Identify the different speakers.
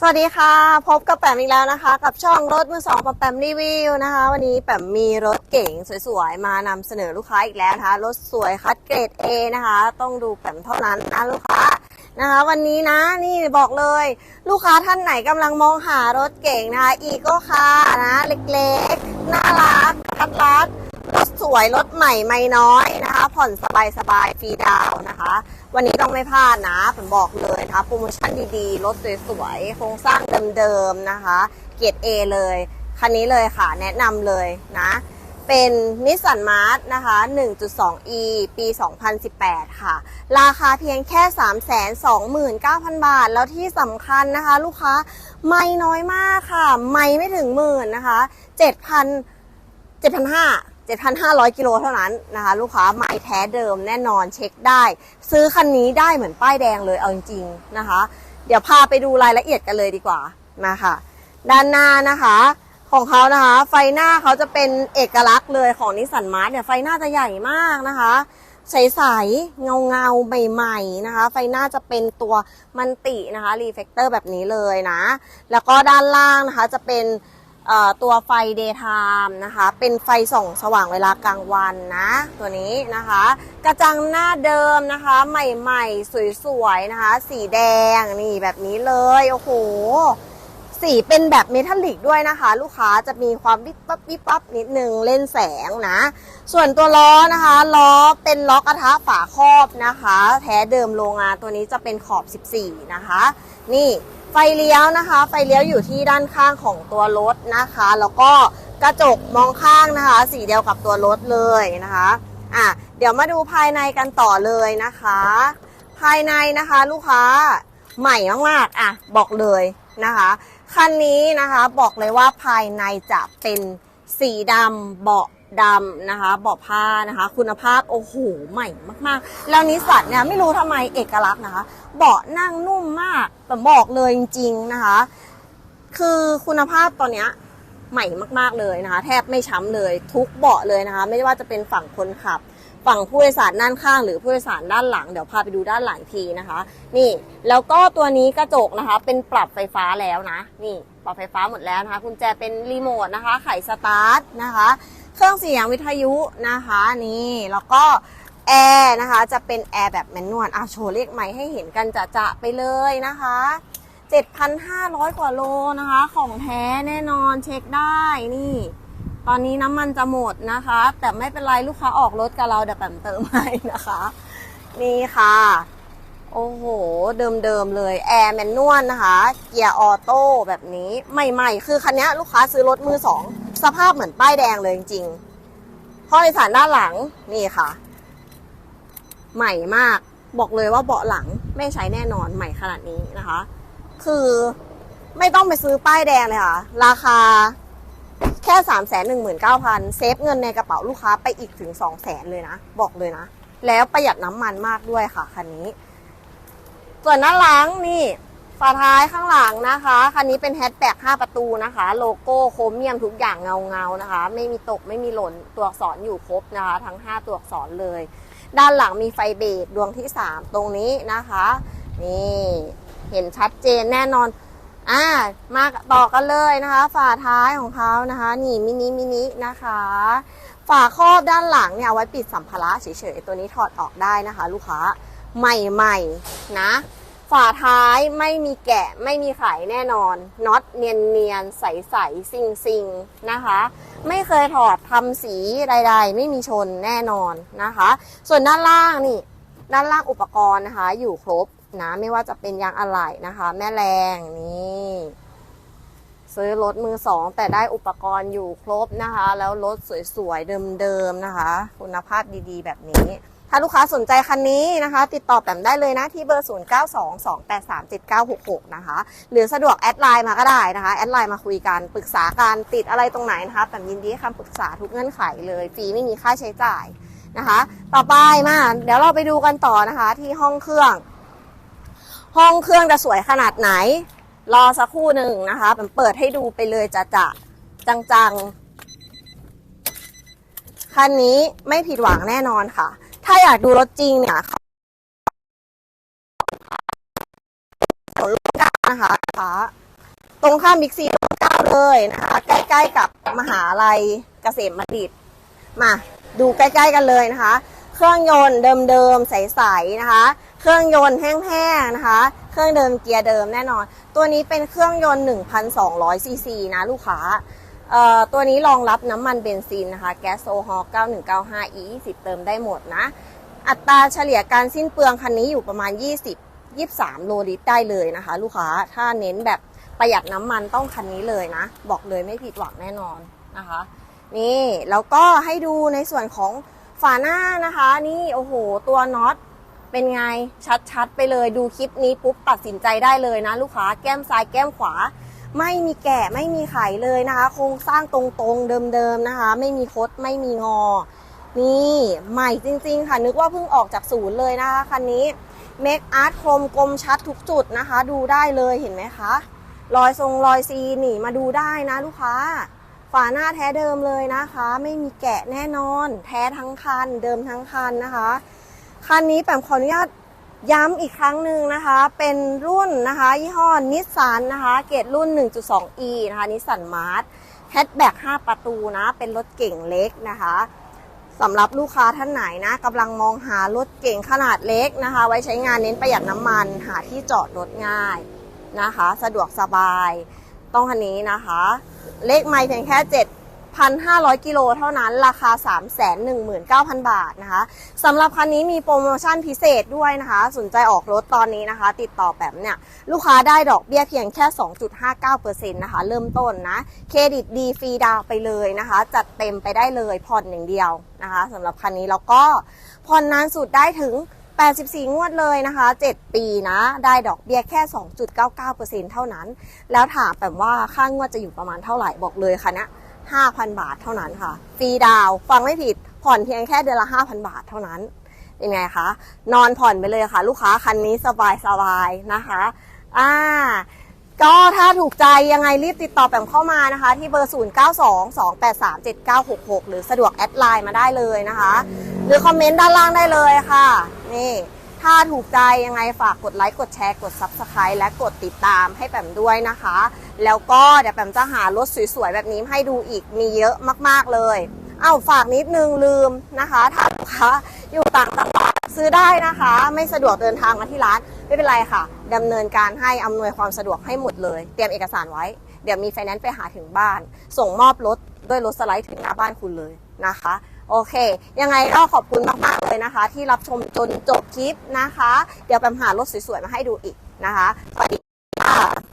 Speaker 1: สวัสดีค่ะ พบกับแปมอีกแล้วนะคะ กับช่องรถมือสองปอมแปมรีวิวนะคะ วันนี้แปมมีรถเก๋งสวยๆ มานำเสนอลูกค้าอีกแล้วนะคะ รถสวยคัดเกรด A นะคะ ต้องดูแปมเท่านั้นนะลูกค้านะคะ วันนี้นะนี่บอกเลย ลูกค้าท่านไหนกำลังมองหารถเก๋งนะคะ อีโก้คาร์นะเล็กๆน่ารักคัดรัดรถสวยรถใหม่ไม่น้อยนะคะ ผ่อนสบายๆฟรีดาวนะคะ วันนี้ต้องไม่พลาดนะผมบอกเลยนะคะโปรโมชั่นดีๆ รถสวยๆ โครงสร้างเดิมๆนะคะ เกียรติ A เลย คันนี้เลยค่ะ แนะนำเลยนะ เป็นนิสสันมาร์นะคะ 1.2e ปี 2018 ค่ะ ราคาเพียงแค่ 329,000 บาท แล้วที่สำคัญนะคะ ลูกค้าไม่น้อยมากค่ะ ไม่ไม่ถึงหมื่นนะคะ 7,000 7,500 7,500 กิโลเท่านั้นนะคะ ลูกค้าไม้แท้เดิมแน่นอนเช็คได้ ซื้อคันนี้ได้เหมือนป้ายแดงเลยเอาจริงๆนะคะ เดี๋ยวพาไปดูรายละเอียดกันเลยดีกว่านะคะด้านหน้านะคะของเขานะคะ ไฟหน้าเขาจะเป็นเอกลักษณ์เลยของนิสสันมาร์เนี่ยไฟหน้าจะใหญ่มากนะคะใสๆเงาเงาใหม่ๆนะคะ ไฟหน้าจะเป็นตัวมันตินะคะรีเฟกเตอร์แบบนี้เลยนะ แล้วก็ด้านล่างนะคะจะเป็น ตัวไฟ daytime นะคะ เป็นไฟส่องสว่างเวลากลางวันนะ ตัวนี้นะคะ กระจังหน้าเดิมนะคะ ใหม่ๆ สวยๆ นะคะ สีแดงนี่แบบนี้เลย โอ้โห สีเป็นแบบเมทัลลิกด้วยนะคะ ลูกค้าจะมีความวิบวับวิบวับนิดนึงเล่นแสงนะ ส่วนตัวล้อนะคะล้อเป็นล้อกระทะฝาครอบนะคะ แท้เดิมโรงงานตัวนี้จะเป็นขอบ 14 นะคะ นี่ไฟเลี้ยวนะคะ ไฟเลี้ยวอยู่ที่ด้านข้างของตัวรถนะคะ แล้วก็กระจกมองข้างนะคะ สีเดียวกับตัวรถเลยนะคะอะเดี๋ยวมาดูภายในกันต่อเลยนะคะ ภายในนะคะ ลูกค้าใหม่มากๆอะบอกเลย นะคะ คันนี้นะคะบอกเลยว่าภายในจะเป็นสีดำเบาะดำนะคะเบาะผ้านะคะ คุณภาพโอ้โหใหม่มากๆ แล้วนิสสันเนี่ยไม่รู้ทำไมเอกลักษณ์นะคะ เบาะนั่งนุ่มมากแต่บอกเลยจริงๆนะคะ คือคุณภาพตอนเนี้ยใหม่มากๆเลยนะคะ แทบไม่ช้ำเลยทุกเบาะเลยนะคะ ไม่ว่าจะเป็นฝั่งคนขับ ฝั่งผู้โดยสารด้านข้าง หรือผู้โดยสารด้านหลัง เดี๋ยวพาไปดูด้านหลังทีนะคะ นี่ แล้วก็ตัวนี้กระจกนะคะ เป็นปรับไฟฟ้าแล้วนะ นี่ปรับไฟฟ้าหมดแล้วนะคะกุญแจเป็นรีโมทนะคะ ไขสตาร์ทนะคะ เครื่องเสียงวิทยุนะคะ นี่แล้วก็แอร์นะคะ จะเป็นแอร์แบบแมนนวลอะโชว์เลขใหม่ให้เห็นกันจะๆไปเลยนะคะ7,500 กว่าโลนะคะ ของแท้แน่นอนเช็คได้นี่ ตอนนี้น้ำมันจะหมดนะคะ แต่ไม่เป็นไรลูกค้าออกรถกับเราเดี๋ยวแปมเติมให้นะคะ นี่ค่ะ โอ้โห เดิมๆเลยแอร์แมนนวลนะคะ เกียร์ออโต้แบบนี้ใหม่ๆ คือคันนี้ลูกค้าซื้อรถมือสองสภาพเหมือนป้ายแดงเลยจริงๆห้อโดยสารด้านหลังนี่ค่ะ ใหม่มากบอกเลยว่าเบาะหลังไม่ใช้แน่นอนใหม่ขนาดนี้นะคะ คือไม่ต้องไปซื้อป้ายแดงเลยค่ะ ราคา แค่สามแสนหนึ่งหมื่นเก้าพันเซฟเงินในกระเป๋าลูกค้าไปอีกถึงสองแสนเลยนะ บอกเลยนะ แล้วประหยัดน้ำมันมากด้วยค่ะคันนี้ ส่วนด้าหลังนี่ฝาท้ายข้างหลังนะคะ คันนี้เป็นแฮชแบ็ก5ประตูนะคะ โลโก้โครเมียมทุกอย่างเงาเงาๆนะคะ ไม่มีตกไม่มีหล่นตัวอักษรอยู่ครบนะคะ ทั้ง 5 ตัวอักษรเลย ด้านหลังมีไฟเบรกดวงที่ 3 ตรงนี้นะคะ นี่ เห็นชัดเจนแน่นอน อ่ามาต่อกันเลยนะคะ ฝาท้ายของเขานะคะ นี่มินิมินินะคะ ฝาครอบด้านหลังเนี่ยเอาไว้ปิดสัมภาระเฉยๆตัวนี้ถอดออกได้นะคะ ลูกค้าใหม่ๆนะ ฝาท้ายไม่มีแกะไม่มีไขแน่นอนน็อตเนียนเนียนๆใสใสซิงซิงๆนะคะ ไม่เคยถอดทำสีใด ๆ ไม่มีชนแน่นอนนะคะ ส่วนด้านล่างนี่ด้านล่างอุปกรณ์นะคะ อยู่ครบ นะ ไม่ว่าจะเป็นยางอะไหล่นะคะ แม่แรงนี่ซื้อรถมือสองแต่ได้อุปกรณ์อยู่ครบนะคะ แล้วรถสวยๆ เดิมๆนะคะ คุณภาพดีๆ แบบนี้ ถ้าลูกค้าสนใจคันนี้นะคะ ติดต่อแปมได้เลยนะที่เบอร์ 0922837966 นะคะ หรือสะดวกแอดไลน์มาก็ได้นะคะ แอดไลน์มาคุยกัน ปรึกษาการติดอะไรตรงไหนนะคะแปมยินดีคำปรึกษาทุกเงื่อนไขเลยฟรีไม่มีค่าใช้จ่ายนะคะ ต่อไปมา เดี๋ยวเราไปดูกันต่อนะคะที่ห้องเครื่อง ห้องเครื่องจะสวยขนาดไหน รอสักครู่หนึ่งนะคะผมเปิดให้ดูไปเลยจะจะจังๆ คันนี้ไม่ผิดหวังแน่นอนค่ะ ถ้าอยากดูรถจริงเนี่ยของรถกันนะคะตรงข้ามบิ๊กซีเก้าเลยนะคะ ใกล้ๆกับมหาลัยเกษมบัณฑิต มาดูใกล้ ๆ กันเลยนะคะ เครื่องยนต์เดิมๆ ใส ๆ นะคะ เครื่องยนต์แห้งๆนะคะ เครื่องเดิมเกียร์เดิมแน่นอน ตัวนี้เป็นเครื่องยนต์ 1,200ซีซีนะลูกค้าเอ่อตัวนี้รองรับน้ำมันเบนซินนะคะ แก๊สโซฮอล์9195 E20 เติมได้หมดนะ อัตราเฉลี่ยการสิ้นเปลืองคันนี้อยู่ประมาณ 20 23 โลลิตรได้เลยนะคะ ลูกค้า ถ้าเน้นแบบประหยัดน้ำมันต้องคันนี้เลยนะ บอกเลยไม่ผิดหวังแน่นอนนะคะ นี่แล้วก็ให้ดูในส่วนของฝาหน้านะคะ นี่โอ้โห ตัวน็อต เป็นไงชัดๆไปเลยดูคลิปนี้ปุ๊บตัดสินใจได้เลยนะ ลูกค้าแก้มซ้ายแก้มขวา ไม่มีแกะไม่มีไขเลยนะคะโครงสร้างตรงๆเดิมๆนะคะ ไม่มีคดไม่มีงอ นี่ใหม่จริงๆ ค่ะ นึกว่าเพิ่งออกจากศูนย์เลยนะคะคันนี้เมคอาร์ตคมกลมชัดทุกจุดนะคะ ดูได้เลยเห็นไหมคะรอยทรงรอยซีนี่มาดูได้นะลูกค้าฝาหน้าแท้เดิมเลยนะคะ ไม่มีแกะแน่นอน แท้ทั้งคันเดิมทั้งคันนะคะ คันนี้แปมขออนุญาตย้ำอีกครั้งหนึ่งนะคะ เป็นรุ่นนะคะ ยี่ห้อนิสสันนะคะ เกรดรุ่น 1.2e นะคะนิสสันมาร์ทแฮชแบ็ก5ประตูนะ เป็นรถเก่งเล็กนะคะสำหรับลูกค้าท่านไหนนะกำลังมองหารถเก่งขนาดเล็กนะคะ ไว้ใช้งานเน้นประหยัดน้ำมันหาที่จอดรถง่ายนะคะ สะดวกสบาย ต้องคันนี้นะคะ เลขไม่เพียงแค่ 7,500 กิโลเท่านั้นราคา 319,000 บาทนะคะสำหรับคันนี้มีโปรโมชั่นพิเศษด้วยนะคะ สนใจออกรถตอนนี้นะคะ ติดต่อแบบเนี่ยลูกค้าได้ดอกเบี้ยเพียงแค่ 2.59%นะคะ เริ่มต้นนะ เครดิตดีฟรีดาวไปเลยนะคะ จัดเต็มไปได้เลยผ่อนอย่างเดียวนะคะสำหรับคันนี้แล้วก็ผ่อนนานสุดได้ถึง84 งวดเลยนะคะ 7 ปีนะ ได้ดอกเบี้ยแค่ 2.99%เท่านั้น แล้วถามแบบว่าค่างวดจะอยู่ประมาณเท่าไหร่บอกเลยค่ะนะ 5,000 บาทเท่านั้นค่ะ ฟรีดาวฟังไม่ผิด ผ่อนเพียงแค่เดือนละ 5,000 บาทเท่านั้น เป็นไงคะ นอนผ่อนไปเลยค่ะ ลูกค้าคันนี้สบายสบายๆนะคะ อ่า ก็ถ้าถูกใจยังไงรีบติดต่อแปมเข้ามานะคะ ที่เบอร์ 0922837966 หรือสะดวกแอดไลน์มาได้เลยนะคะ หรือคอมเมนต์ด้านล่างได้เลยค่ะ นี่ ถ้าถูกใจยังไงฝากกดไลค์ กดแชร์ กด Subscribe และกดติดตามให้แปมด้วยนะคะ แล้วก็เดี๋ยวแปมจะหารถสวยๆ แบบนี้ให้ดูอีกมีเยอะมากๆเลย เอาฝากนิดนึงลืมนะคะถ้าลูกค้าอยู่ต่างจังหวัดซื้อได้นะคะ ไม่สะดวกเดินทางมาที่ร้าน ไม่เป็นไรค่ะดำเนินการให้อำนวยความสะดวกให้หมดเลย เตรียมเอกสารไว้ เดี๋ยวมีไฟแนนซ์ไปหาถึงบ้าน ส่งมอบรถด้วยรถสไลด์ถึงหน้าบ้านคุณเลยนะคะ โอเค ยังไงก็ขอบคุณมากๆเลยนะคะ ที่รับชมจนจบคลิปนะคะ เดี๋ยวแปมหารถสวยๆมาให้ดูอีกนะคะสวัสดีค่ะ